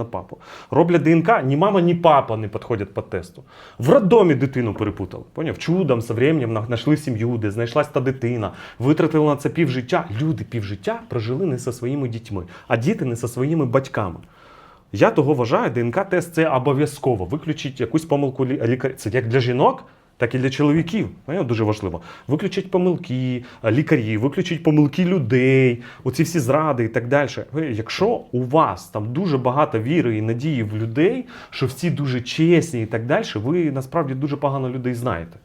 на папу. Роблять ДНК, ні мама, ні папа не підходять по тесту. В роддомі дитину перепутали. Поняв? Чудом, со временем знайшли сім'ю, де знайшлась та дитина, витратили на це півжиття. Люди півжиття прожили не зі своїми дітьми, а діти не зі своїми батьками. Я того вважаю, ДНК-тест це обов'язково. Виключить якусь помилку лі- лікаря. Це як для жінок, так і для чоловіків. Поняв? Дуже важливо. Виключить помилки лікарі, лікарів, виключить помилки людей, оці всі зради і так далі. Якщо у вас там дуже багато віри і надії в людей, що всі дуже чесні і так далі, ви насправді дуже погано людей знаєте.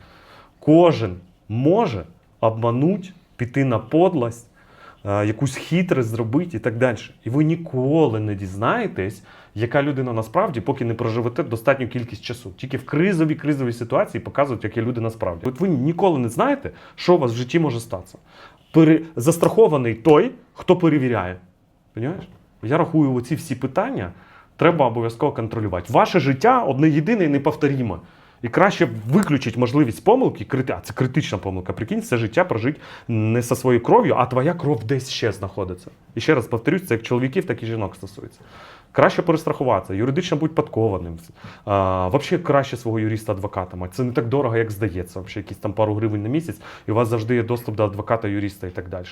Кожен може обмануть, піти на подлость, е, якусь хитрость зробити і так далі. І ви ніколи не дізнаєтесь, яка людина насправді, поки не проживете достатню кількість часу. Тільки в кризовій кризовій ситуації показують, які люди насправді. От ви ніколи не знаєте, що у вас в житті може статися. Пере... Застрахований той, хто перевіряє. Понимаєш? Я рахую, оці всі питання треба обов'язково контролювати. Ваше життя одне єдине і неповторіме. І краще виключити можливість помилки, а це критична помилка. Прикинь, все життя прожити не зі своєю кров'ю, а твоя кров десь ще знаходиться. І ще раз повторюсь, це як чоловіків, так і жінок стосується. Краще перестрахуватися, юридично будь підкованим. А, взагалі краще свого юриста-адвоката мати. Це не так дорого, як здається. Взагалі, якісь там пару гривень на місяць, і у вас завжди є доступ до адвоката, юриста і так далі.